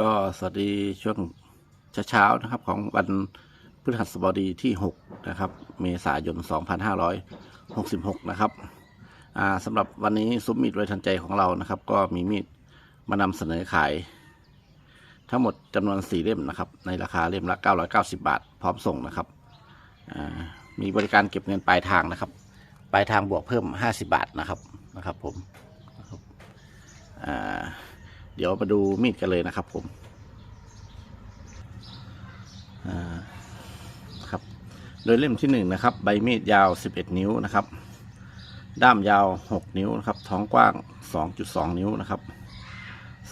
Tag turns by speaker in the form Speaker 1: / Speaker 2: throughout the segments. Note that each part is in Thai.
Speaker 1: ก็สวัสดีช่วงเช้าๆนะครับ ของวันพฤหัสบดีที่ 6 นะครับ เมษายน 2566 นะครับสำหรับวันนี้ซุ้มมีดไว้ทันใจของเรานะครับ ก็มีมีดมานำเสนอขาย ทั้งหมดจำนวน 4 เล่มนะครับ ในราคาเล่มละ 990 บาท พร้อมส่งนะครับ มีบริการเก็บเงินปลายทางนะครับ ปลายทางบวกเพิ่ม 50 บาทนะครับนะครับผมนะครับอ่า เดี๋ยวมาดูมีดกันเลยนะครับ ผมครับ โดยเล่มที่หนึ่งนะครับ ใบมีดยาว 11 นิ้วนะครับ ด้ามยาว 6 นิ้วนะครับ ท้องกว้าง 2.2 นิ้วนะครับ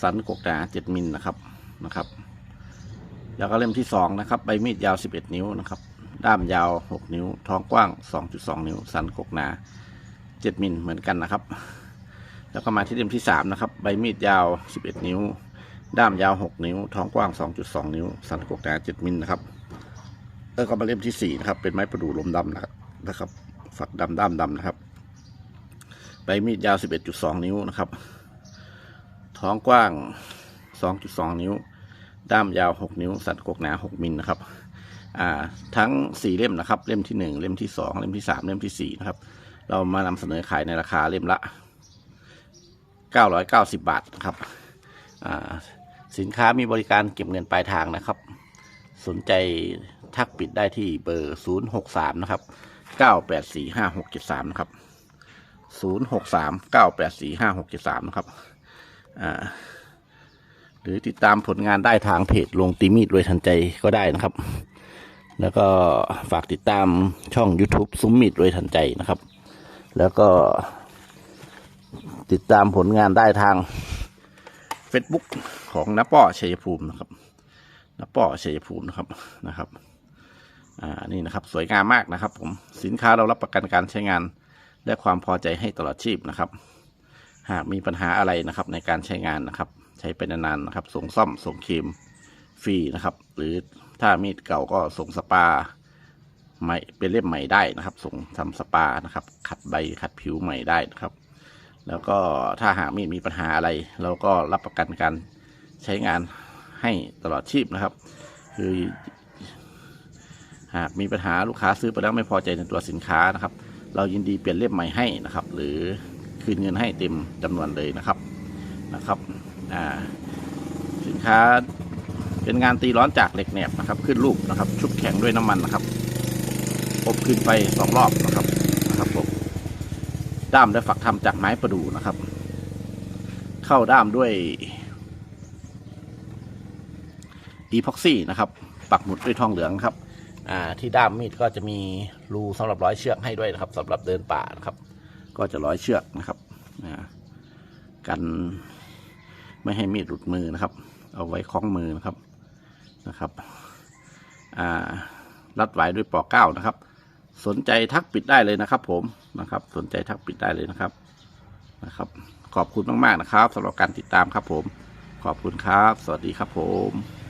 Speaker 1: สันกกหนา7มิลนะครับนะครับ แล้วก็เล่มที่สองนะครับ ใบมีดยาว 11 นิ้วนะครับด้ามยาว 6 นิ้ว ท้องกว้าง 2.2 นิ้ว สันกกหนา 7 มิลเหมือนกันนะครับ แล้วก็มาที่เล่มที่สามนะครับ ใบมีดยาว11นิ้ว ด้ามยาว6นิ้ว ท้องกว้าง2.2นิ้ว สันกกหนา7มิลนะครับ แล้วก็มาเล่มที่สี่นะครับ เป็นไม้ประดู่ลมดำนะครับนะครับฝักดำด้ามดำนะครับ ใบมีดยาว11.2นิ้วนะครับ ท้องกว้าง2.2นิ้ว ด้ามยาว6นิ้ว สันกกหนา6มิลนะครับอ่าทั้ง 4 เล่มนะครับ เล่มที่ 1 เล่มที่ 2 เล่มที่ 3 เล่มทีสี่4นะครับ เรามานำเสนอขายในราคาเล่มละ 990 บาทนะครับสินค้ามีบริการเก็บเงินปลายทางนะครับ สนใจทักปิดได้ที่เบอร์ 063 นะครับ 9845673 นะครับ 063 9845673 นะครับหรือติดตามผลงานได้ทางเพจลงตีมีดรวยทันใจก็ได้นะครับ แล้วก็ฝากติดตามช่อง YouTube ซุ้มมีดรวยทันใจนะครับ แล้วก็ ติดตามผลงานได้ทาง Facebook ของน้าป้อชัยภูมินะครับน้าป้อชัยภูมินะครับนะครับอ่านี่นะครับ สวยงามมากนะครับ ผมสินค้าเรารับประกันการใช้งาน และความพอใจให้ตลอดชีพนะครับ หากมีปัญหาอะไรนะครับ ในการใช้งานนะครับ ใช้ไปนานๆนะครับ ส่งซ่อมส่งเคลมฟรีนะครับ หรือถ้ามีดเก่าก็ส่งสปาใหม่เป็นเล่มใหม่ได้นะครับ ส่งทำสปานะครับ ขัดใบขัดผิวใหม่ได้นะครับ แล้วก็ถ้าหากมีมีปัญหาอะไร เราก็รับประกันการใช้งานให้ตลอดชีพนะครับ คือหากมีปัญหาลูกค้าซื้อไปแล้วไม่พอใจในตัวสินค้านะครับ เรายินดีเปลี่ยนเล่มใหม่ให้นะครับ หรือคืนเงินให้เต็มจำนวนเลยนะครับนะครับอ่าสินค้าเป็นงานตีร้อนจากเหล็กแหนบนะครับ ขึ้นรูปนะครับ ชุบแข็งด้วยน้ำมันนะครับอบขึ้นไปสองรอบนะครับ ด้ามและฝักทำจากไม้ประดู่นะครับ เข้าด้ามด้วยอีพ็อกซี่นะครับ ปักหมุดด้วยทองเหลืองครับอ่าที่ด้ามมีดก็จะมีรูสำหรับร้อยเชือกให้ด้วยนะครับสำหรับเดินป่านะครับ ก็จะร้อยเชือกนะครับกันไม่ให้มีดหลุดมือนะครับ เอาไว้คล้องมือนะครับนะครับอ่ารัดไว้ด้วยปอกเก้านะครับ สนใจทักปิดได้เลยนะครับ ผมนะครับ สนใจทักปิดได้เลยนะครับนะครับ ขอบคุณมากๆนะครับสำหรับการติดตามครับผม ขอบคุณครับ สวัสดีครับผม